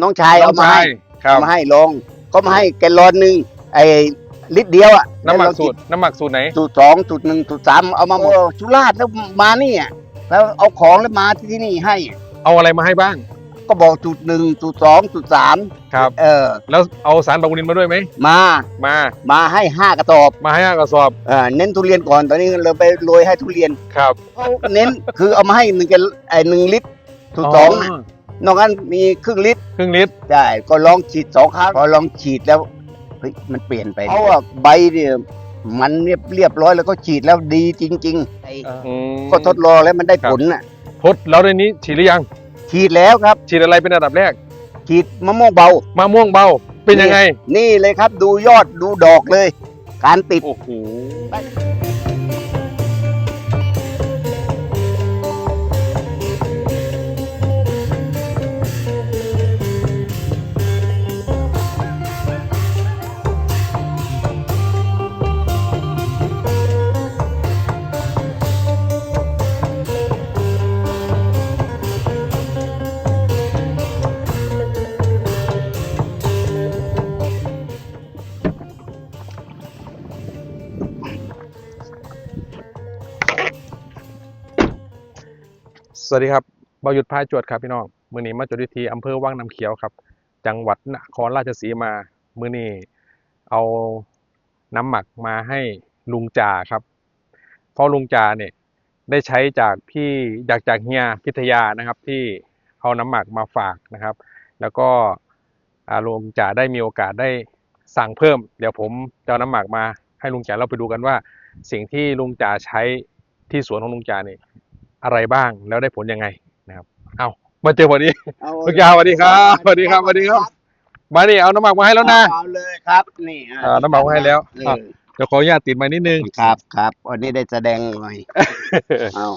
น้องชายน้อเอางมาชาให้ยครัเอาบมาให้ลองก็มาให้แกลลอนหนึ่งไอ้ลิตรเดียวอะน้ำหมักแล้วเราสูตรน้ำหมักสูตรไหนสูตรสองสูตรหนึ่งสูตรสามเอามาหมดชุราชแล้วมานี่อะแล้วเอาของแล้วมาที่นี่ให้ เอาอะไรมาให้บ้าง ก็บอกสูตรหนึ่งสูตรสองสูตรสามครับ เออ แล้วเอาสารบาบูลินมาด้วยไหมมา มา มาให้ห้ากระสอบ มาให้ห้ากระสอบเออเน้นทุเรียนก่อนตอนนี้เราไปโรยให้ทุเรียนครับเขาเน้นคือเอามาให้หนึ่งกันไอ้หนึ่งลิตรสูตรสอง น่ะนอกนั้นมีครึ่งลิตรครึ่งลิตร ได้ก็ลองฉีดสองครั้งพอลองฉีดแล้วเฮ้ยมันเปลี่ยนไปเพราะว่าใบเนี่ยมันเรียบเรียบร้อยแล้วก็ฉีดแล้วดีจริงๆไอ้อืมก็ทดลองแล้วมันได้ครับผลน่ะทดแล้วในนี้ฉีดหรือยัง ฉีดแล้วครับ ฉีดอะไรเป็นอันดับแรก ฉีดมะม่วงเบามะม่วงเบาเป็นยังไง นี่เลยครับดูยอดดูดอกเลย การติดโอ้โห วัสดีครับบายุทธพายจวดครับพี่น้องมือนี้มาจดวิธีอำเภอว่างน้ำเขียวครับ จังหวัดนครราชสีมา มือนี้เอาน้ำหมักมาให้ลุงจ่าครับ เพราะลุงจ่าเนี่ยได้ใช้จากพี่จากจากเฮียพิทยานะครับ ที่เอาน้ำหมักมาฝากนะครับ แล้วก็ลุงจ่าได้มีโอกาสได้สั่งเพิ่ม เดี๋ยวผมจะเอาน้ำหมักมาให้ลุงจ่าเราไปดูกันว่า สิ่งที่ลุงจ่าใช้ที่สวนของลุงจ่าเนี่ย อะไรบ้างแล้วได้ผลยังไงนะครับ เอามาเจอพอดีเอาลูกยาวสวัสดีครับสวัสดีครับสวัสดีครับ มานี่เอาน้ำหมักมาให้แล้วนะเอาเลยครับนี่อ่าน้ำหมักมาให้แล้วเออะอเดี๋ยวขออนุญาตติดไม้นิดนึงครับครับวันนี้ได้แสดงหน่อยเอา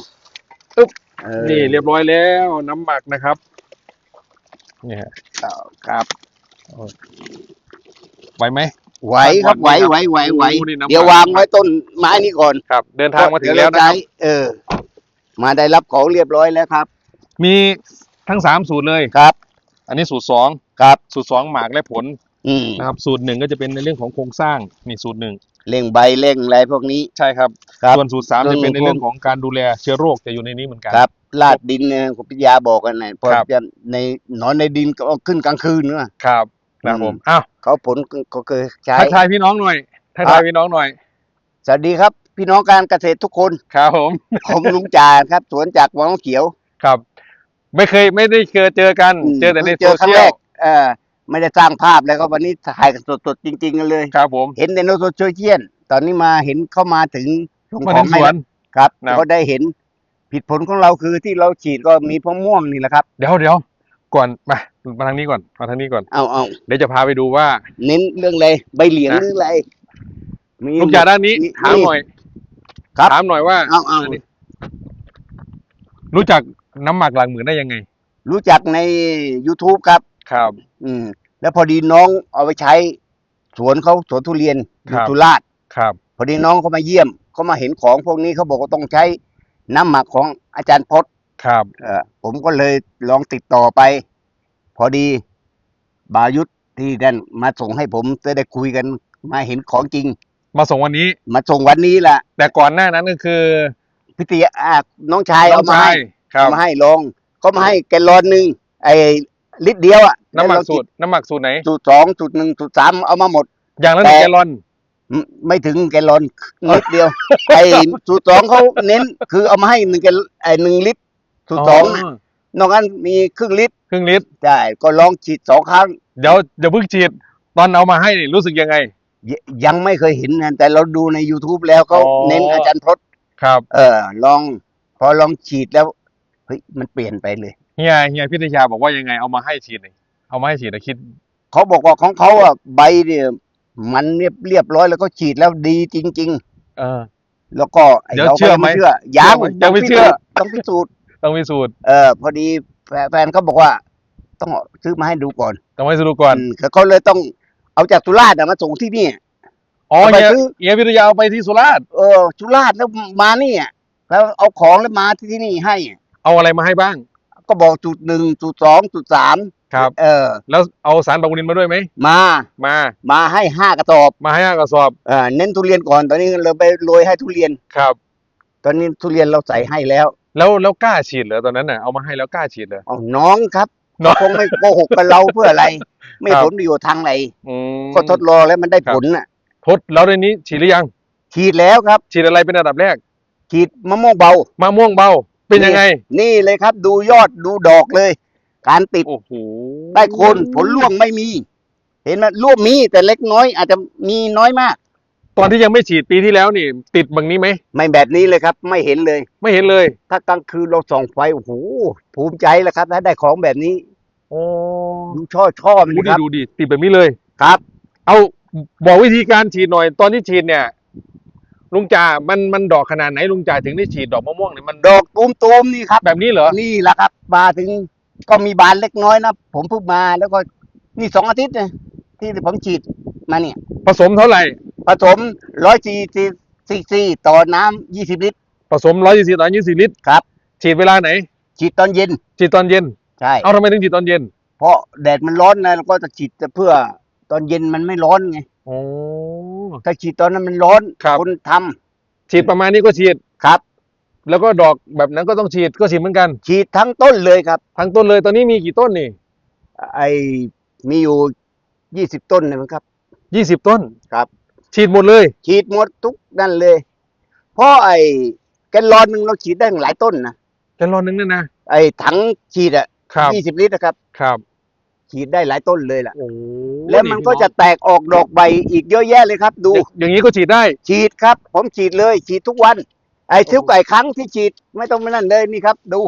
อึ๊บออนี่เรียบร้อยแล้วน้ำหมักนะครับเนี่ยเอาครับไหวไหมไหวครับไหวไหวไหวไหวโอ้นี่น้ำเดี๋ยววางไว้ต้นไม้นี้ก่อนครับ เดินทางมาถึงแล้วนะครับเดี๋ยเาใช้เออ มาได้รับของเรียบร้อยแล้วครับ มีทั้งสามสูตรเลยครับ อันนี้สูตรสองครับ สูตรสองหมากและผลอืมนะครับ สูตรหนึ่งก็จะเป็นในเรื่องของโครงสร้างนี่สูตรหนึ่งเร่งใบเร่งอะไรพวกนี้ ใช่ครับ ครับส่วนสูตรสามส่วนจะเป็นในพวกเรื่องของการดูแลเชื้อโรคจะอยู่ในนี้เหมือนกัน ครับลาดดินเนี่ยคุณพิทยาบอกกันนะพอครับ จะในหนอนในดินก็เอาขึ้นกลางคืนเนอะครับนะครับผมอ้าวเขาผลก็เคยใช้ ทักทายพี่น้องหน่อยทักทายพี่น้องหน่อย สวัสดีครับ พี่น้องการเกษตรทุกคน ครับผม ผมลุงจ่าครับ สวนจากวังน้ำเขียวครับ ไม่เคยไม่ได้เคยเจอกันมเจอแต่ในเจโซอครั้งเชีแรยลกเออไม่ได้สร้างภาพแล้วก็วันนี้ถ่ายกันสดๆจริงๆกันเลย ครับผม เห็นในโลกโซเชียลตอนนี้มาเห็นเข้ามาถึงส่งมาขอถึงงให้สวนครับครับก็ได้เห็นผิดผลของเราคือที่เราฉีดก็มีพะม่วงนี่แหละครับ เดี๋ยวเดี๋ยวก่อนมามาทางนี้ก่อนมาทางนี้ก่อนเอาเอาเดี๋ยวจะพาไปดูว่า เน้นเรื่องอะไรใบเหลียงนะหรืออะไรมีลูกยาด้านนี้นี่ถามหน่อย ครับ ถามหน่อยว่า เอาเอานนี้รู้จักน้ำหมักหลังหมื่นได้ยังไง รู้จักใน youtube ครับ ครับ อืม แล้วพอดีน้องเอาไปใช้ สวนเขาสวนทุเรียนอคยู่รับ สุราษฎร์ครับ พอดีน้องเขามาเยี่ยมเขามาเห็นของพวกนี้เขาบอกว่าต้องใช้น้ำหมักของอาจารย์พจน์ครับ เออผมก็เลยลองติดต่อไป พอดีบายุทธที่นั่นมาส่งให้ผมจะได้คุยกันมาเห็นของจริง มาส่งวันนี้ มาส่งวันนี้ล่ะแต่ก่อนหน้านั้นก็คือพิทยาอ่าน้องชายน้เอาองมาชาให้ยครัเอาบ มาให้ลองก็มาให้แกลลอนหนึ่งไอ้ลิตรเดียวอะน้ำหมักแล้วเาสูตรน้ำหมักสูตรไหน สูตรสองสูตรหนึ่งสูตรสามเอามาหมด อย่างละหนึ่งแต่ แกลลอน ไม่ไม่ถึงแกลลอนนิดเดียว ไอ้สูตรสองเขาเน้น คือเอามาให้หนึ่งแกลไอ้หนึ่งลิตรสูตรสองน่ะนอกนั้นมีครึ่งลิตรครึ่งลิตร ได้ก็ลองฉีดสองครั้ง เดี๋ยวเดี๋ยวเพิ่งฉีด ตอนเอามาให้นี่รู้สึกยังไง ยยังไม่เคยเห็นนะแต่เราดูใน youtube แล้วเขาอ๋อ เน้นอาจารย์พจน์ครับเออ ลอง พอลองฉีดแล้วเฮ้ยมันเปลี่ยนไปเลย เฮียเฮียพิทยาบอกว่ายังไงเอามาให้ฉีดนี่เอามาให้ฉีดนะคิด เขาบอกว่าของเขาอะใบเนี่ยมันเรียบเรียบร้อยแล้วก็ฉีดแล้วดีจริง เออ ๆ แล้วก็ไอ้เดี๋ยวราก็เชื่อไหมยังเชื่อยังยังไม่เชื่อ ต้องพิสูจน์ต้องพิสูจน์เออ พอดีแฟนแฟนเขาบอกว่า ต้องซื้อมาให้ดูก่อนต้องให้ดูก่อนอืมเขาเลยต้อง เอาจากสุราษฎร์อะมาส่งที่นี่ อ๋อเอาไปเฮียซื้อ เฮียพิทยาเอาไปที่สุราษฎร์เออสุราษฎร์แล้วมานี่อะแล้วเอาของแล้วมาที่นี่ให้ เอาอะไรมาให้บ้างก็บอกจุดหนึ่งจุดสองจุดสามครับ เออ แล้วเอาสารปรับปรุงดินมาด้วยไหมมา มา มาให้ห้ากระสอบมาให้ห้ากระสอบเออเน้นทุเรียนก่อนตอนนี้เราไปโรยให้ทุเรียน ครับ ตอนนี้ทุเรียนเราใส่ให้แล้วแล้วแล้วกล้าฉีดเหรอตอนนั้นน่ะเอามาให้แล้วกล้าฉีดเหรอ เอาน้องครับ น้องคงไม่โกหกกับเราเพื่ออะไร ไม่ครับ ผลประโยชน์ทางไหนอืม ก็ทดลองแล้วมันได้ครับ ผลน่ะ ทดแล้วในนี้ฉีดหรือยัง ฉีดแล้วครับ ฉีดอะไรเป็นอันดับแรกฉีดมะม่วงเบามะม่วงเบา เป็นยังไง นี่เลยครับ ดูยอดดูดอกเลย การติดโอ้โหใต้โคนผลร่วงไม่มี เห็นไหมร่วงมีแต่เล็กน้อยอาจจะมีน้อยมาก ตอนที่ยังไม่ฉีดปีที่แล้วนี่ ติดแบบนี้ไหมไม่แบบนี้เลยครับ ไม่เห็นเลย ไม่เห็นเลยถ้ากลางคืนเราส่องไฟโอ้โหภูมิใจแล้วครับ ถ้าได้ของแบบนี้โอ้ดูช่อช่อมันดูดิดิครับดูดิติดแบบนี้เลย ครับ เอาบอกวิธีการฉีดหน่อย ตอนที่ฉีดเนี่ย ลุงจ่ามันมันดอกขนาดไหนลุงจ่าถึงได้ฉีดดอกมะม่วงเนี่ยมันดอกตูมตูมๆนี่ครับ แบบนี้เหรอนี่แหละครับมาถึงก็มีบานเล็กน้อยนะผมเพิ่งมาแล้วก็นี่สองอาทิตย์นะ ที่ผมฉีดมาเนี่ย ผสมเท่าไหร่ ผสมร้อยสี่ซีซีต่อน้ำยี่สิบลิตร ผสมร้อยยี่สิบต่อยี่สิบลิตรครับ ฉีดเวลาไหน ฉีดตอนเย็น ฉีดตอนเย็น ใช่ เอาทำไมถึงฉีดตอนเย็น เพราะแดดมันร้อนนะเราก็จะฉีดแต่เพื่อตอนเย็นมันไม่ร้อนไงโอ้ถ้าฉีดตอนนั้นมันร้อนครับนทำฉีดประมาณนี้ก็ฉีด ครับ แล้วก็ดอกแบบนั้นก็ต้องฉีดก็ฉีดเหมือนกัน ฉีดทั้งต้นเลยครับ ทั้งต้นเลยตอนนี้มีกี่ต้นนี่ ไอมีอยู่ ยี่สิบต้นนะมั้งครับ ยี่สิบต้นครับ ฉีดหมดเลย ฉีดหมดทุกนั่นเลย เพราะไอ้แกนลอนหนึ่งเราฉีดได้หลายต้นนะแกนลอนหนึงเนี่ยนะ ไอ้ถังฉีดอะครับ ยี่สิบลิตรนะครับ ครับฉีดได้หลายต้นเลยล่ะ โอ้แล้วมันก็จะแตกออกดอกใบอีกเยอะแยะเลยครับ ดู อย่างอย่างนี้ก็ฉีดได้ ฉีดครับ ผมฉีดเลย ฉีดทุกวัน ไอ้ทุกไก่ครั้งที่ฉีดไม่ต้องมานั่นเลยนี่ครับ ดู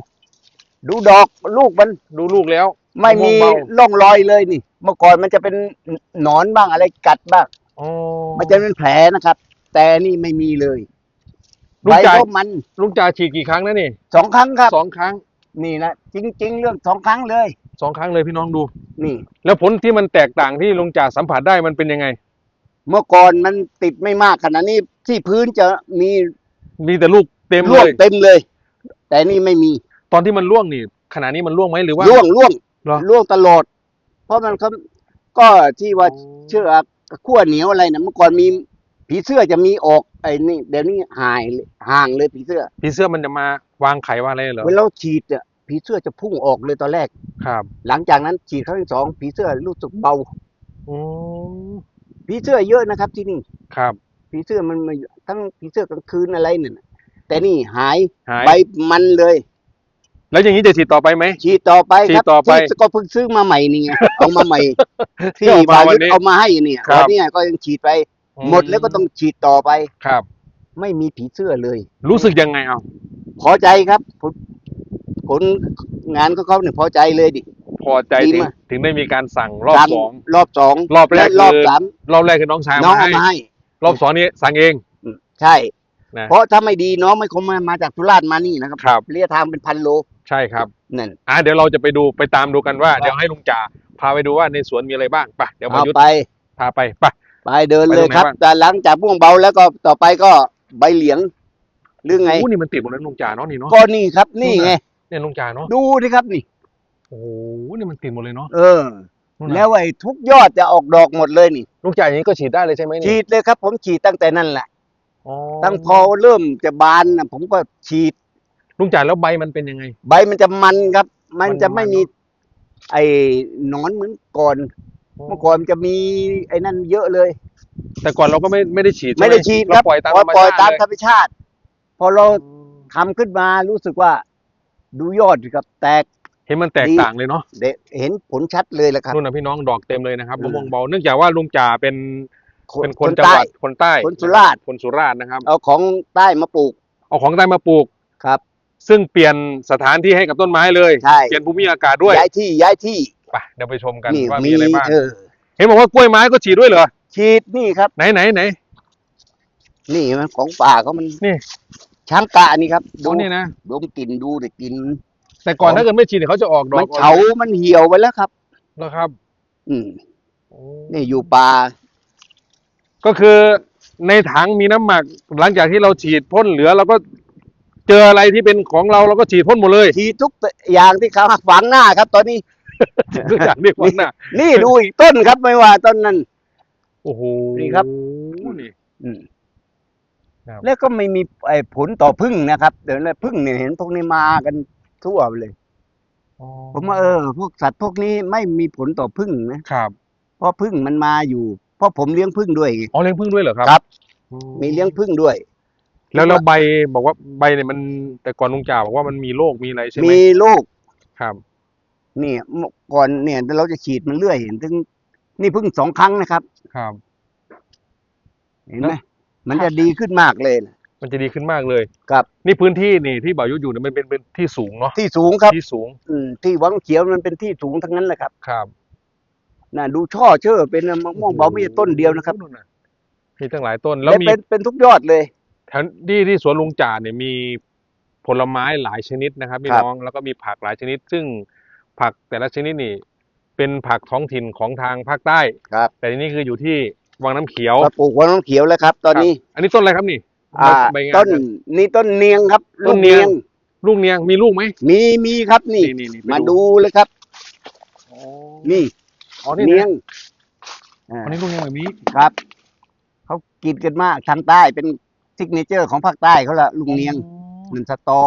ดูดอกลูกมันดูลูกแล้วไม่มีมะม่วงเบาร่องรอยเลยนี่ เมื่อก่อนมันจะเป็นหนอนบ้างอะไรกัดบ้างอ๋อมันจะเป็นแผลนะครับ แต่นี่ไม่มีเลยลูใบกจ่ายก็มันลุงจ่าฉีดกี่ครั้งนะนี่สองครั้งครับสองครั้งนี่นะจริง ๆ เรื่องสองครั้งเลย สองครั้งเลยพี่น้องดู นี่ แล้วผลที่มันแตกต่างที่ลุงจ่าสัมผัสได้มันเป็นยังไง เมื่อก่อนมันติดไม่มากขนาดนี้ที่พื้นจะมีมีแต่ลูกเต็มร่เลวงย เต็มเลย แต่นี่ไม่มีตอนที่มันร่วงนี่ขณะนี้มันร่วงไหมหรือว่า ร่วงร่วงเหรอ ร่วงตลอด เพราะมันก็ก็ที่ว่าเชื่อขั้วเหนียวอะไรนะเมื่อก่อนมีผีเสื้อจะมีออกไอ้นี่เดี๋ยวนี้หายเลยห่างเลยผีเสื้อ ผีเสื้อมันจะมาวางไข่วางอะไรเหรอเวลาเราฉีดอะผีเสื้อจะพุ่งออกเลยตอนแรกครับ หลังจากนั้นฉีดครั้งที่สองผีเสื้อรู้สึกเบาอืมผีเสื้อเยอะนะครับ ที่นี่ครับ ผีเสื้อมันมาทั้งผีเสื้อกลางคืนอะไรเนี่ยนะแต่นี่หายหายใบมันเลย แล้วอย่างนี้จะฉีดต่อไปไหม ฉีดต่อไปครับฉีดต่อไปที่ก็เพิ่งซื้อมาใหม่นี่ไง เอามาใหม่ ที่ที่ออกมาบาวันยุทธนี้เอามาให้เนี่ยครับ วันเนี้ยก็ยังฉีดไป หมดแล้วก็ต้องฉีดต่อไป ครับ ไม่มีผีเสื้อเลย รู้สึกยังไงเอาพอใจครับผลผลงานของเขาเนี่ยพอใจเลยดิ พอใจดีถึงมาก ถึงได้มีการสั่งรอบสั่งสองรอบสองรอบแรกและรอบคือสามรอบแรกคือน้องชายน้องมาเอาให้มาให้ รอบสองนี้สั่งเอง ใช่ นะ เพราะถ้าไม่ดีน้องไม่คงมามาจากสุราษฎร์มานี่นะครับครับ ระยะทางเป็นพันโล ใช่ครับนั่น อะเดี๋ยวเราจะไปดูไปตามดูกันว่าครับเดี๋ยวให้ลุงจ่าพาไปดูว่าในสวนมีอะไรบ้างไปเดี๋ยวมาเอายุทธไป พาไปไป ไปเดินไปเลยตรงไหนครับบ้าง แต่หลังจากม่วงเบาแล้วก็ต่อไปก็ใบเหลียงหรือไง โอ้นี่มันติดหมดแล้วลุงจ่าเนาะนี่เนาะก็นี่ครับ นี่ไง เนี่ยลุงจ่าเนาะดูดิครับนี่ โอ้โหนี่มันติดหมดเลยเนาะเออ นู่นน่ะแล้วไอ้ทุกยอดจะออกดอกหมดเลยนี่ ลุงจ่าอย่างนี้ก็ฉีดได้เลยใช่ไหมฉีนี่ดเลยครับ ผมฉีดตั้งแต่นั่นแหละ อ๋อตั้งพอเริ่มจะบานนะผมก็ฉีด ลุงจ่าแล้วใบมันเป็นยังไง ใบมันจะมันครับ มันจะมันๆไม่มีไอ้หนอนเหมือนก่อน เมื่อก่อนมันจะมีไอ้นั่นเยอะเลย แต่ก่อนเราก็ไม่ไม่ได้ฉีดใช่หไม่ได้ฉีดครับเาปล่อยตามพธอรรมปล่อยชาติตามเลยธรรมชาติ พอเราทำขึ้นมารู้สึกว่า ดูยอดสิครับแตก เห็นมันแตกดีต่างเลยเนาะเดเห็นผลชัดเลยแหละครับนู่นนะพี่น้องดอกเต็มเลยนะครับอืมมะม่วงเบาเนื่องจากว่าลุงจ่าเป็นเป็นคนจังใต้หวัดคนใต้คนสุราษฎร์คนสุราษฎร์นะครับ เอาของใต้มาปลูก เอาของใต้มาปลูกครับ ซึ่งเปลี่ยนสถานที่ให้กับต้นไม้เลย ใช่ เปลี่ยนภูมิอากาศด้วยย้ายที่ย้ายที่ไปเดี๋ยวไปชมกันนี่ว่ามีอะไรบ้างเออเห็นบอกว่ากล้วยไม้ก็ฉีดด้วยเหรอฉีดนี่ครับ ไหนไหนไหน นี่มันของป่าเขามันนี่ ช้างกะนี่ครับดูนี่นะดมกลิ่นดูแต่กลิ่นแต่ก่อนของถ้าเกิดไม่ฉีดเนี่ยเขาจะออกดอมักนเฉามันเหี่ยวไปแล้วครับ แล้วครับอืมนี่อยู่ป่า ก็คือในถังมีน้ำหมักหลังจากที่เราฉีดพ่นเหลือเราก็ เจออะไรที่เป็นของเราเราก็ฉีดพ่นหมดเลยฉีดทุกอย่างที่เขาฝังหน้าครับ ตอนนี้ลุงจ่าเรียกว่าหน้า นี่ดูอีกต้นครับไม่ว่าต้นนั้น โอ้โหนี่ครับนี่อืมครับแล้วก็ไม่มีไอ้ผลต่อพึ่งนะครับเดี๋ยวนี้พึ่งเนี่ยเห็นพวกนี้มากันทั่วเลยอ๋อผมว่าเออ พวกสัตว์พวกนี้ไม่มีผลต่อพึ่งนะครับ เพราะพึ่งมันมาอยู่ เพราะผมเลี้ยงพึ่งด้วยไงอ๋อเลี้ยงพึ่งด้วยเหรอครับครับอืมีเลี้ยงพึ่งด้วย แล้วแล้วใบบอกว่าใบเนี่ยมันแต่ก่อนลุงจ่าบอกว่ามันมีโรคมีอะไรใช่ไหมมีลูกครับ เนี่ยเมื่อก่อนเนี่ยเราจะฉีดมันเรื่อยเห็นถึง นี่เพึ่งสองครั้งนะครับ ครับ เห็นไหมมันจะดีขึ้นมากเลยนะ มันจะดีขึ้นมากเลยครับ นี่พื้นที่นี่ที่บ่าวยุทธอยู่เนี่ยมันเป็นเป็นที่สูงเนาะที่สูงครับ ที่สูงอืมที่วังเขียวมันเป็นที่สูงทั้งนั้นแหละครับครับน่ะดูช่อเชื่อเป็นมะม่วงเบาไม่ใช่ต้นเดียวนะครับนู่นน่ะมีตั้งหลายต้นแล้วและมีเป็นเป็นทุกยอดเลย แถวที่ที่สวนลุงจ่าเนี่ยมีผลไม้หลายชนิดนะครับพี่ครับ น้องแล้วก็มีผักหลายชนิด ซึ่งผักแต่ละชนิดนี่ เป็นผักท้องถิ่นของทางภาคใต้ ครับแต่ทีนี้คืออยู่ที่วังน้ำเขียวมาปลูกวังน้ำเขียวแล้วครับ ตอนนี้ ครับอันนี้ต้นอะไรครับนี่อ่าใบงาต้นครับ นี่ต้นเนียงครับต้ลูนกเนีเนียยง ง ลูกเนียงมีลูกไหมมีมีครับนี่ นี่นี่มาดูเลยครับ นี่อ๋อนี่เนียนะงอ่าอันนี้ลูกเนียงแบบนี้ ครับเขากินกันมากทางใต้เป็น ซิกเนเจอร์ของภาคใต้เขาละลุงเนียงหนึ่งสตอ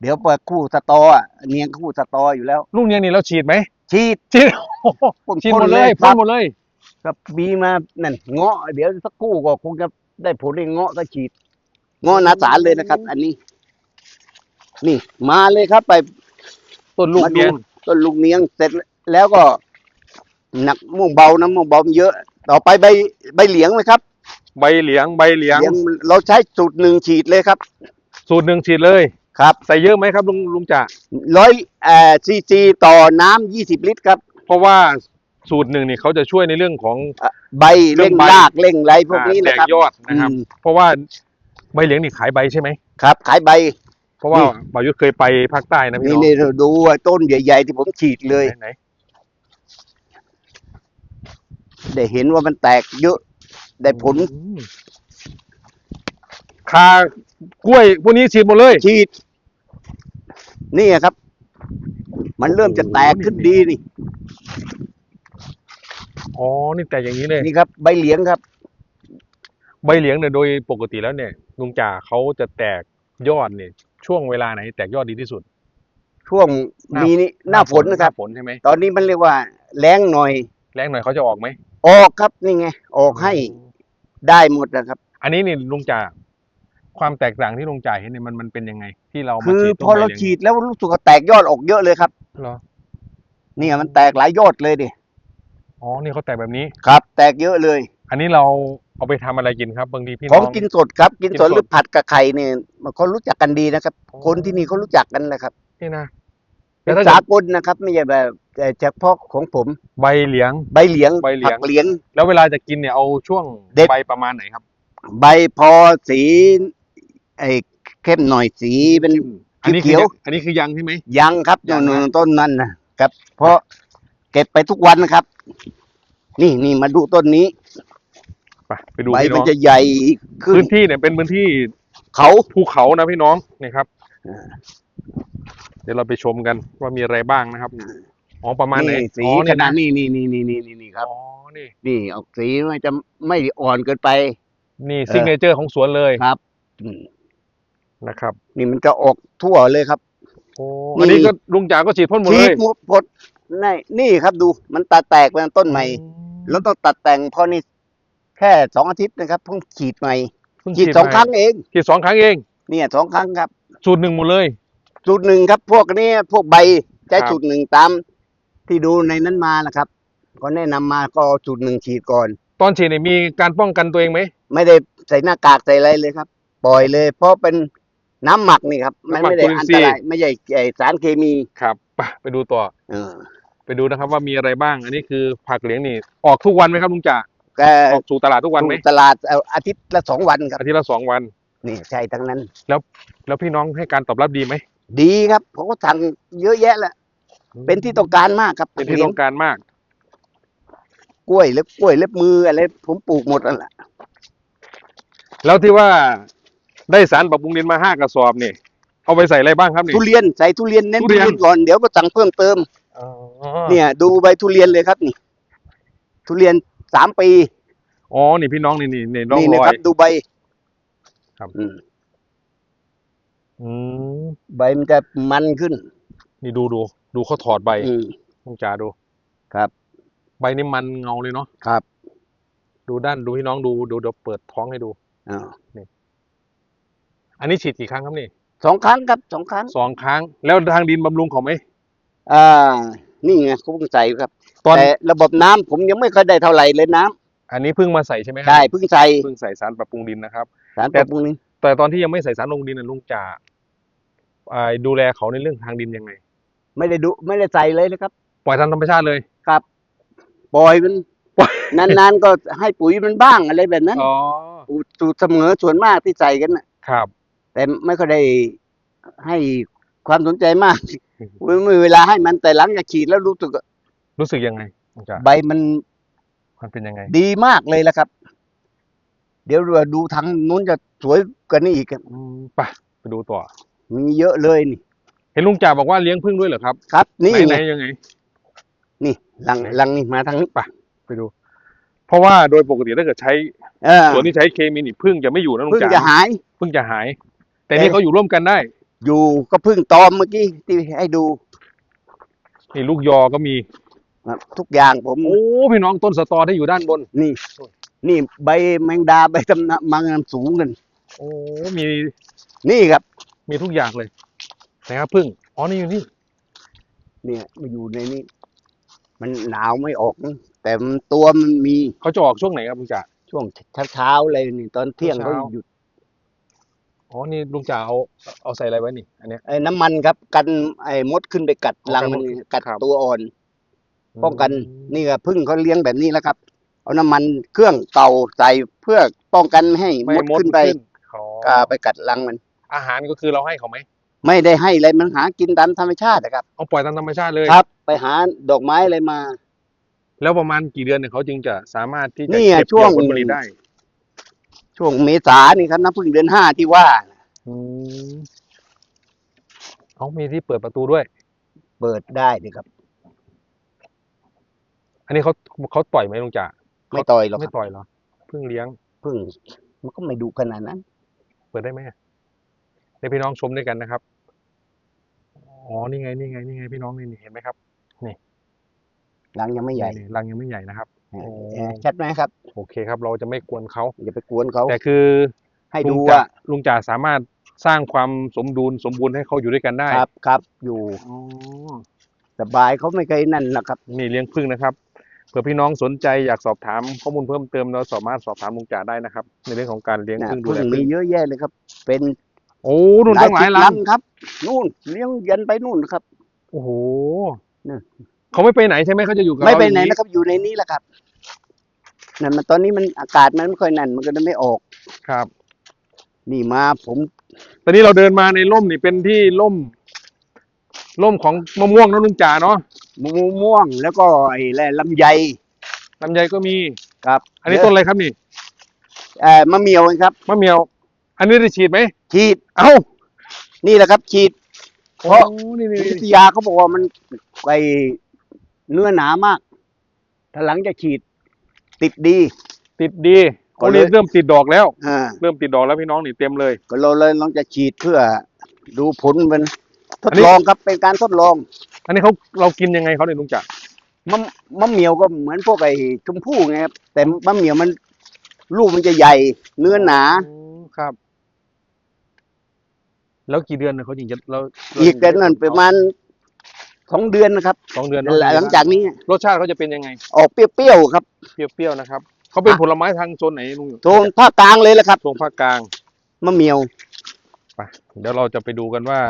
เดี๋ยวเปิดคู่สตออะเนียงคู่สตออยู่แล้ว ลูกเนียงนี่เราฉีดไหมฉีดฉีดพ่นฉีดหมดเลยครัพ่นบหมดเลยก็มีมานั่นเงาะเดี๋ยวสักครู่ก็คงจะได้ผลในเงาะก็ฉีดเงาะนาสารเลยนะครับ อันนี้ นี่ มาเลยครับไปต้นลูกมาดูเนียงต้นลูกเนียงเสร็จแล้วก็หนักม่วงเบาน้ำม่วงเบามันเยอะ ต่อไปใบใบเหลียงเลยครับ ใบเหลียงใบเหลียงเหลียงเราใช้สูตรหนึ่งฉีดเลยครับ สูตรหนึ่งฉีดเลย ครับ ใส่เยอะไหมครับลุงลุงจ่าร้อยเอ่อซีซีต่อน้ำยี่สิบลิตรครับ เพราะว่าสูตรหนึ่งนี่เขาจะช่วยในเรื่องของ ใบเรื่เร่องงใบรากเร่งไรพวกนี้อ่าแตนะกครับยอดนะครับ อืมเพราะว่าใบเหลียงนี่ขายใบใช่ไหม ครับ ขายใบ เพราะว่านี่บ่าวยุทธเคยไปภาคใต้นะพี่นี่น้องนี่เราดูว่าต้นใหญ่ ๆ ที่ผมฉีดเลย ไหนได้เห็นว่ามันแตกเยอะ ได้ผลอืมคากล้วยพวกนี้ฉีดหมดเลยฉีด นี่ครับ มันเริ่มจะแตกขึ้นดีนี่ อ๋อ นี่แต่อย่างนี้เลย นี่ครับ ใบเหลียงครับ ใบเหลียงเนี่ยโดยปกติแล้วเนี่ยลุงจ่าเขาจะแตกยอดเนี่ย ช่วงเวลาไหน แตกยอดดีที่สุด ช่วงหน้ามีนี่หน้าฝนนะครับหาฝนใช่ไหมตอนนี้มันเรียกว่า แรงหน่อย แรงหน่อยเขาจะออกไหม ออกครับนี่ไง ออกให้ ได้หมดนะครับ อันนี้นี่ลุงจ่าความแตกต่างที่ลุงจ่าเห็นเนี่ยมันมันเป็นยังไง ที่เรามาคือฉีดพอเราต้นใบหลียงฉีดแล้วรู้สึกว่าแตกยอดออกเยอะเลยครับเหรอเนี่ยมันแตกหลายยอดเลยดิอ๋อนี่เขาแตกแบบนี้ครับ แตกเยอะเลย อันนี้เราเอาไปทำอะไรกินครับบางทีพี่ขน้อองงกินสดครับ กินกินสดสดหรือผัดกับไข่เนี่ยมันเขารู้จักกันดีนะครับอ๋อคนที่นี่เขารู้จักกันนะครับนี่นะเป็ แต่นถ้าสาเกิดกลนะครับ ไม่ใช่แบบแต่เฉพาะของผม ใบเหลียง ใบเหลียงใบเหลียง ผักเหลียง แล้วเวลาจะกินเนี่ยเอาช่วงเด็ด ใบประมาณไหนครับ ใบพอสีไอ้เข้มหน่อยสีเป็นอันนี้เขีคือยวอันนี้คือยังใช่ไหมยังครับยังนู่นะนๆต้นนั้นนะครับ เพราะเก็บไปทุกวันนะครับ นี่นี่มาดูต้นนี้ ไปไปดูใบพี่มัน้นองจะใหญ่ขึ้นพื้นที่เนี่ยเป็นพื้นที่เขาภูเขานะพี่น้องนี่ครับอ่า เดี๋ยวเราไปชมกันว่ามีอะไรบ้างนะครับอ๋อประมาณไหนนี่สีอ๋อขเนี่ยนานะดนี้นี่นี่นี่นี่นี่นี่ครับ อ๋อนี่ นี่ออกสีมันจะไม่อ่อนเกินไป นี่เออ ซิกเนเจอร์ของสวนเลยครับอืมนะครับนี่มันจะออกทั่วเลยครับ โอ้นี่อันนี้ก็ลุงจ๋าก็ฉีดพ่นหมดฉีเลดยหมดหมดนี่นี่ครับดู มันตาแตกเป็นต้นใหม่ แล้วต้องตัดแต่งเพราะนี่แค่สองอาทิตย์นะครับเพิ่งฉีดใหม่เพิ่งฉีดสองครั้งเองฉีดสองครั้งเอง เนี่ยสองครั้งครับ สูตรหนึ่งหมดเลย สูตรหนึ่งครับ พวกนี้พวกใบใช้ครับ สูตรหนึ่งตาม ที่ดูในนั้นมานะครับก็แนะนำมาก็เอาสูตรหนึ่งฉีดก่อน ตอนฉีดเนี่ยมีการป้องกันตัวเองไหม ไม่ได้ใส่หน้ากากใส่อะไรเลยครับ ปล่อยเลย เพราะเป็นน้ำหมักนี่ครับมันไม่ได้อันตรายไม่ใช่ไอ้สารเคมีครับไปไปดูต่อ เออไปดูนะครับว่ามีอะไรบ้าง อันนี้คือผักเหลียงนี่ ออกทุกวันไหมครับลุงจ๋าแกออกสู่ตลาดทุกวันไหมตลาดเอาอาทิตย์ละสองวันครับอาทิตย์ละสองวัน นี่ใช่ทั้งนั้น แล้วพี่น้องให้การตอบรับดีไหม ดีครับผมก็สั่งเยอะแยะแหละเป็นที่ต้องการมากครับเป็นที่ต้องการมาก กล้วยเล็บกล้วยเล็บมืออะไรผมปลูกหมดนั่นแหละแล้วที่ว่าได้สารปรับปรุงดินมาห้ากระสอบนี่เอาไปใส่อะไรบ้างครับนี่ ทุเรียนใส่ทุเรียนเน้นทุทุเรียน เรียนก่อนเดี๋ยวก็สั่งเพิ่มเติมอ๋อเนี่ย ดูใบทุเรียนเลยครับนี่ ทุเรียนสามปี อ๋อนี่พี่น้องนี่นี่นี่ร่องนี่รนะอครัยบดูใบครับ อืม อืมใบมันจะมันขึ้น นี่ดูดูดูเขาถอดใบอืมลุงจ๋าดู ครับ ใบนี่มันเงาเลยเนาะครับดูด้านดูพี่น้องดูดูเดี๋ยวเปิดท้องให้ดูอ่าอันนี้ฉีดกี่ครั้งครับนี่สองครั้งครับสองครั้ง สองครั้ง แล้วทางดินบำรุงเขาไหมอ่า นี่ไงเขาเพิ่งใส่ครับ ตอนแต่ระบบน้ำผมยังไม่เคยได้เท่าไหร่เลยน้ำอันนี้เพิ่งมาใส่ใช่ไหมครัใช่เพิ่งใส่เพิ่งใส่สารปรับปรุงดินนะครับ สารปแต่รับปรุงนี้แต่ตอนที่ยังไม่ใส่สารลงดินนะลุงจ๋า อ่าดูแลเขาในเรื่องทางดินยังไง ไม่ได้ดูไม่ได้ใส่เลยนะครับ ปล่อยตามธรรมชาติเลย ครับปล่อยมันปล่อย นานๆก็ให้ปุ๋ยมันบ้างอะไรแบบนั้นอ๋อสูตรเสมอส่วนมากที่ใส่กันน่ะครับ แต่ไม่ค่อยได้ให้ความสนใจมากไม่มีเวลาให้มันแต่หลังจากฉีดแล้วรู้สึกว่ารู้สึกยังไงลุงจ๋าใบมันมันเป็นยังไง ดีมากเลยละครับ เดี๋ยวเราดูทางนู้นจะสวยกว่านี้อีกครับอืมไปไปดูต่อ มีเยอะเลยนี่ เห็นลุงจ๋าบอกว่าเลี้ยงพึ่งด้วยเหรอครับครับ นี่ไหนไงไหนยังไง นี่ลังไหนลังนี่มาทางนี้ไปดู เพราะว่าโดยปกติถ้าเกิดใช้เออส่วนที่ใช้เคมีนี่พึ่งจะไม่อยู่นะลุงเพิ่งจ๋าจะหาย พึ่งจะหาย แต่นี่เขาอยู่ร่วมกันได้ อยู่ก็เพิ่งตอมเมื่อกี้ที่ให้ดูนี่ลูกยอก็มี ครับทุกอย่างผม โอ้พี่น้องต้นสตอที่อยู่ด้านบน นี่ นี่ใบแมงดาใบตำนะมังน้ำสูงกัน โอ้มีนี่ครับ มีทุกอย่างเลยนะครับพึ่งอ๋อนี่อยู่นี่ เนี่ยมาอยู่ในนี้ มันหนาวไม่ออกนะแต่มันตัวมันมีเขาจะออกช่วงไหนครับลุงจ๋าช่วงเช้าๆเลยนี่ตอนเที่ยงเช้าเขาหยุดอ๋อนี่ลุงจ๋าเอาเอาใส่อะไรไว้นี่ อันเนี้ย ไอ้น้ำมันครับ กันไอ้มดขึ้นไปกัดอ๋อรังกันมมัดนกัดครับ ตัวอ่อน ป้องกันอืมนี่ก็พึ่งเขาเลี้ยงแบบนี้แล้วครับ เอาน้ำมันเครื่องเก่าใส่เพื่อป้องกันไม่ให้ไม่มดมดขึ้นไปขอก็ไปกัดรังมัน อาหารก็คือเราให้เขาไหมไม่ได้ให้อะไรมันหากินตามธรรมชาตินะครับเอาปล่อยตามธรรมชาติเลย ครับ ไปหาดอกไม้อะไรมา แล้วประมาณกี่เดือนเนี่ยเขาจึงจะสามารถที่จะนี่ไงเก็บช่วง เกี่ยผลผลิตได้ช่วงเมษานี่ครับน้ำพึ่งเดือนห้าที่ว่า อืมเขามีที่เปิดประตูด้วย เปิดได้เลยครับ อันนี้เขาเขาต่อยไหมลุงจ๋าไม่ต่อยหรอกคไม่รับต่อยเหรอเพิ่งเลี้ยง พึ่ง มันก็ไม่ดูขนาดนั้น เปิดได้ไหม ให้พี่น้องชมด้วยกันนะครับ อ๋อ นี่ไง นี่ไง นี่ไง พี่น้องนี่นี่เห็นไหมครับรังยังไม่ใหญ่นี่รังยังไม่ใหญ่นะครับ โอ้เอ่อชัดไหมครับ โอเคครับ เราจะไม่กวนเขาอย่าไปกวนเขา แต่คือ ให้ลุดูงจ๋าว่าลุงจ๋าสามารถสร้างความสมดุลสมบูรณ์ให้เขาอยู่ด้วยกันได้ ครับ ครับ อยู่อ๋อสบายเขาไม่เคยนั่นนะครับ นี่เลี้ยงพึ่งนะครับ เผื่อพี่น้องสนใจอยากสอบถามข้อมูลเพิ่มเติมเราสามารถสอบถามลุงจ๋าได้นะครับ ในเรื่องของการเลี้ยงนะพึ่งดูพึ่งแลมีพึ่งเยอะแยะเลยครับ เป็น โอ้นู่นตั้งหลายสิบรังครับ นู่นเลี้ยงยันไปนู่นครับ โอ้โหเนี่ยเขาไม่ไปไหนใช่ไหมเขาจะอยู่กับไม่เราไปอย่างไหนนะครับ อยู่ในนี้แหละครับนั่นมันตอนนี้มันอากาศมันไม่ค่อยนั่นมันก็เลยไม่ออกครับ นี่มาผม ตอนนี้เราเดินมาในร่มนี่เป็นที่ร่มร่มของมะม่วงนะลุงจ๋าเนาะมะม่วงแล้วก็ไอ้แร่ลำไยลำไยก็มีครับ อันนี้ต้นอะไรครับนี่เอ่อมะเมียวครับมะเมียว อันนี้ได้ฉีดไหมฉีด เอ้า นี่แหละครับฉีด เพราะ โอ้นี่นี่วินี่ทยาเขาบอกว่ามันไอเนื้อหนามาก ถ้าหลังจากฉีด ติดดี ติดดีก็โอ้เลย นี่เริ่มติดดอกแล้ว อ่าเริ่มติดดอกแล้วพี่น้องนี่เต็มเลย ก็เราเลยลองจะฉีดเพื่อ ดูผลมันทอัดนนี้ ลองครับเป็นการทดลองอันนี้เขาเรากินยังไงเขาเนี่ยลุงจ๋ามะมะเหมียวก็เหมือนพวกไอ้ชมพู่ไงครับแต่มะเหมียวมันลูกมันจะใหญ่ เนื้อหนาอืมครับ แล้วกี่เดือนเนี่ยเขาจึงจะเราเราอีกแต่นั่นประมาณสองเดือนนะครับสองเดือนเนอะหลังจากนี้รสชาติเขาจะเป็นยังไง ออกเปรี้ยวๆครับเปรี้ยวๆนะครับเขาเป็นผลไม้ทางโซนไหนลุงโซนภาคกลางเลยแหละครับโซนภาคกลางมะเหมียวไปเดี๋ยวเราจะไปดูกันว่า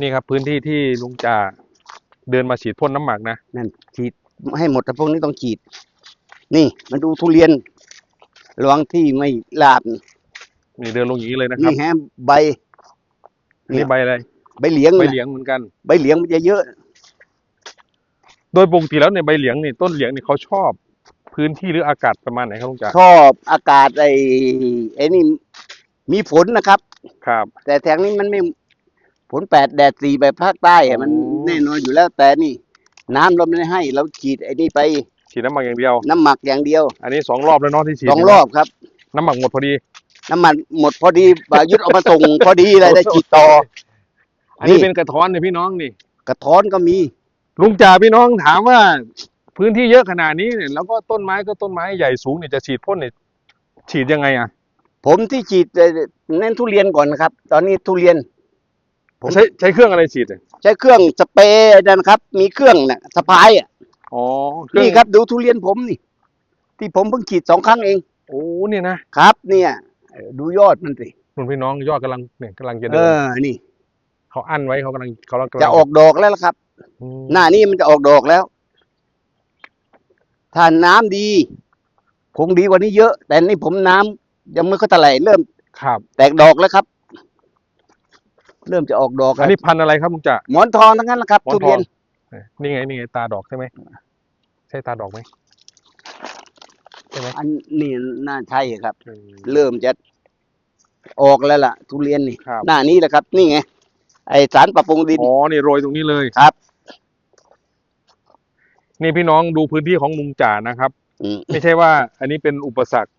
นี่ครับ พื้นที่ที่ลุงจ่าเดินมาฉีดพ่นน้ำหมักนะนั่นฉีดให้หมดแต่พวกนี้ต้องฉีด นี่มาดูทุเรียนระวังที่ไม่ลาบนี่เดินลงอย่างนี้เลยนะครับนี่ฮะใบ อันนี่ใบอะไรใบเหลียงใบนะเหลียงเหมือนกัน ใบเหลียงมันจะเยอะ โดยปกติแล้วในยใบเหลียงนี่ต้นเหลียงนี่เขาชอบ พื้นที่หรืออากาศประมาณไหนครับลุงจ่าชอบอากาศไอ้ไอ้นี่มีฝนนะครับ ครับ แต่แถงนี้มันไม่ฝนแปดแดดสี่แบบภาคใต้อะมันอ๋อแน่นอนอยู่แล้วแต่นี่ น้ำเราไม่ได้ให้ เราฉีดไอ้นี่ไป ฉีดน้ำหมักอย่างเดียว น้ำหมักอย่างเดียว อันนี้สองรอบแล้วเนาะที่ฉีดสองรอบครับ น้ำหมักหมดพอดี น้ำมันหมดพอดีบายุทธเอามาส่งพอดีเลยได้ฉีดต่อ อันนี้นี่ เป็นกระท้อนเนี่ยพี่น้องนี่ กระท้อนก็มีลุงจ่าพี่น้องถามว่า พื้นที่เยอะขนาดนี้เนี่ยแล้วก็ต้นไม้ก็ต้นไม้ใหญ่สูงเนี่ยจะฉีดพ่นเนี่ยฉีดยังไงอะผมที่ฉีดเอ่อเน้นทุเรียนก่อนนะครับ ตอนนี้ทุเรียน ผม ใช้ใช้เครื่องอะไรฉีดอะใช้เครื่องสเปรย์นะครับ มีเครื่องน่ะสะพายอะอ๋อเครื่องนี่ครับดูทุเรียนผมนี่ ที่ผมเพิ่งฉีดสองครั้งเองโอ้เนี่ยนะครับ เนี่ยเอ่อ ดูยอดมันสินุ่นพี่น้องยอดกำลังเนี่ยกำลังจะเอเดินอนี่ เขาอั้นไว้เขากำลังเขากำลังจะออกดอกแล้วล่ะครับ อืมหน้านี้มันจะออกดอกแล้ว ถ้าน้ำดี คงดีกว่านี้เยอะ แต่นี่ผมน้ำยังไม่ค่อยเท่าไหร่เริ่มครับ แตกดอกแล้วครับ เริ่มจะออกดอกอัแล้นวนี้พันธุ์อะไรครับลุงจ่าหมอนทองทั้งนั้นแหละครับหมอนทุเรียนทองนี่ไงนี่ไงตาดอกใช่ไหมใช่ตาดอกไหม อันนี้น่าใช่ครับ อืม เริ่มจะออกแล้วล่ะ ทุเรียนนี่ครับ หน้านี้แหละครับ นี่ไงไอสารปรับปรุงดิน อ๋อนี่โรยตรงนี้เลยครับ นี่พี่น้องดูพื้นที่ของลุงจ่านะครับ อืม ไม่ใช่ว่า อันนี้เป็นอุปสรรค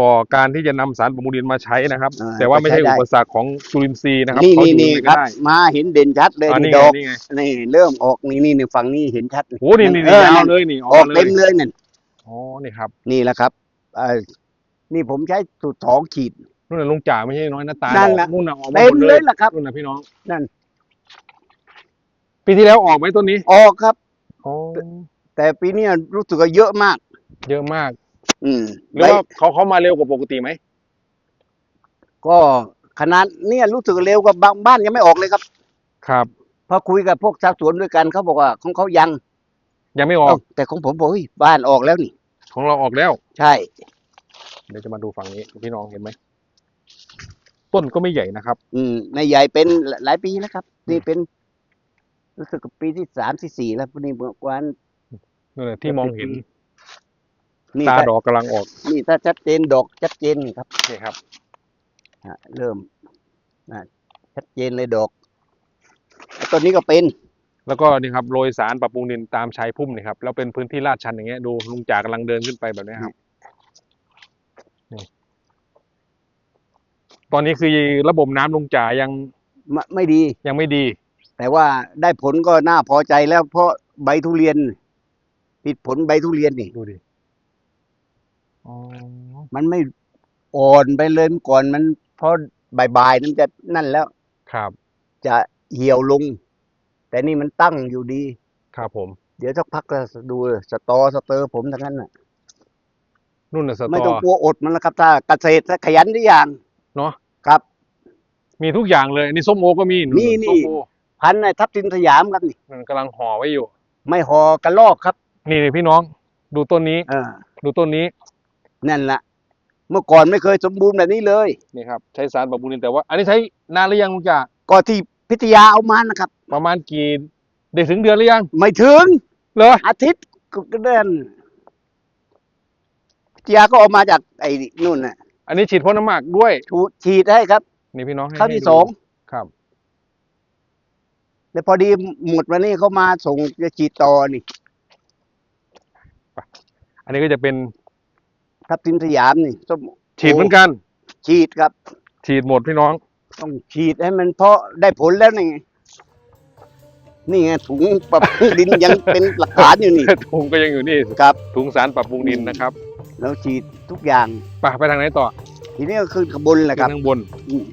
ต่อการที่จะนำสารปรับปรุงดินมาใช้นะครับ อ่าแต่ว่าไม่ใช่ก็ใช้ได้ อุปสรรคของจุลินทรีย์นะครับนี่เขานี่อยู่นี่ยังไงครับก็ได้มาเห็นเด่นชัดเลยอ่านี่นี่ไงดอกนี่ไงนี่เริ่มออกนี่นี่นี่ฝั่งนี้เห็นชัดโอ้นี่นี่เอนี่อยาวนั่นเลยนี่ออกเต็มเลยนั่น อ๋อนี่ครับนี่แหละครับเอ่อนี่ผมใช้สูตรสองขีด นู่นน่ะลุงจ่าไม่ใช่น้อยหน้าตานั่นดอกแหละ นู่นน่ะออกมาเต็หมมดเลเลยยล่ะครับ นู่นน่ะพี่น้องนั่น ปีที่แล้วออกไหมต้นนี้ออกครับ อ๋อแต่ปีเนี้ยรู้สึกว่าเยอะมาก เยอะมาก อืมหรือว่าเขาเขามาเร็วกว่าปกติไหมก็ขนาดเนี่ยรู้สึกเร็วกว่าบางบ้านยังไม่ออกเลยครับ ครับ พอคุยกับพวกชาวสวนด้วยกันเขาบอกว่าของเขายัง ยังไม่ออกเอ้าแต่ของผมบอกเฮ้ยบ้านออกแล้วนี่ ของเราออกแล้ว ใช่ เดี๋ยวจะมาดูฝั่งนี้พี่น้องเห็นไหมต้นก็ไม่ใหญ่นะครับ อืมในใหญ่เป็นหลายปีแล้วครับ นี่เป็น รู้สึกปีที่สามที่สี่แล้วนี่เมื่อวานนั่นแหละที่มองเห็นนี่ตาถ้าดอกกำลังออกนี่ถ้าชัดเจนดอกชัดเจนนี่ครับนี่ครับฮะเริ่มนะชัดเจนเลยดอกแล้วต้นนี้ก็เป็น แล้วก็นี่ครับโรยสารปรับปรุงดินตามชายพุ่มนี่ครับแล้วเป็นพื้นที่ลาดชันอย่างเงี้ยดูลุงจ่ากำลังเดินขึ้นไปแบบนี้ครับนี่ตอนนี้คือระบบน้ำลุงจ่ายังไม่ไม่ดี ยังไม่ดี แต่ว่าได้ผลก็น่าพอใจแล้ว เพราะใบทุเรียนติดผลใบทุเรียนนี่ ดูดิอ๋อมันไม่อ่อนไปเลยเมื่อก่อนมันพอบ่ายๆนั้นจะนั่นแล้วครับ จะเหี่ยวลง แต่นี่มันตั้งอยู่ดี ครับผม เดี๋ยวสักพักก็ดูสตอสเตอร์ผมทั้งนั้นน่ะนุ่นน่ะสไม่ตต้องอกลัวอดมันแล้วครับถ้าเกษตรถ้าขยันทุกอย่างเนาะครับ มีทุกอย่างเลยอันนี่ส้มโอก็มีนี่นี่ ส้มโอพันธุ์ในทับทิมสยามครับนี่ มันกำลังห่อไว้อยู่ ไม่หอกระลอกครับ นี่นี่พี่น้อง ดูต้นนี้ เออดูต้นนี้นั่นแหละเมื่อก่อนไม่เคยสมบูรณ์แบบนี้เลย นี่ครับ ใช้สารปรับปรุงดินแต่ว่า อันนี้ใช้นานหรือยังลุงจ่าก็ที่ พิทยาเอามานะครับ ประมาณกี่ได้ถึงเดือนหรือยังไม่ถึงเหรออาทิตย์ก็เดือนพิทยาก็เออกมาจากไอ้นู่นน่ะอันนี้ฉีดพ่นน้ำหมักด้วยชูฉีดให้ครับ นี่พี่น้องให้ครั้งที่ให้ดูสองครับ แล้วพอดีหมดวันนี้เขามาส่งจะฉีดต่อนี่อันนี้ก็จะเป็นทับทิมสยามนี่ส้มฉีดเหมือนกัน ฉีดครับ ฉีดหมดพี่น้อง ต้องฉีดให้มันเพราะได้ผลแล้วนี่ไงนี่ไงถุงปรับปรุงดินยังเป็นหลักฐานอยู่นี่ ถุงก็ยังอยู่นี่ครับถุงสารปรับปรุงดินนะครับแล้วฉีดทุกอย่าง ไปไปทางไหนต่อ ทีนี้ก็ขึ้นขบวนแหละคขึ้รับนข้างบน อืม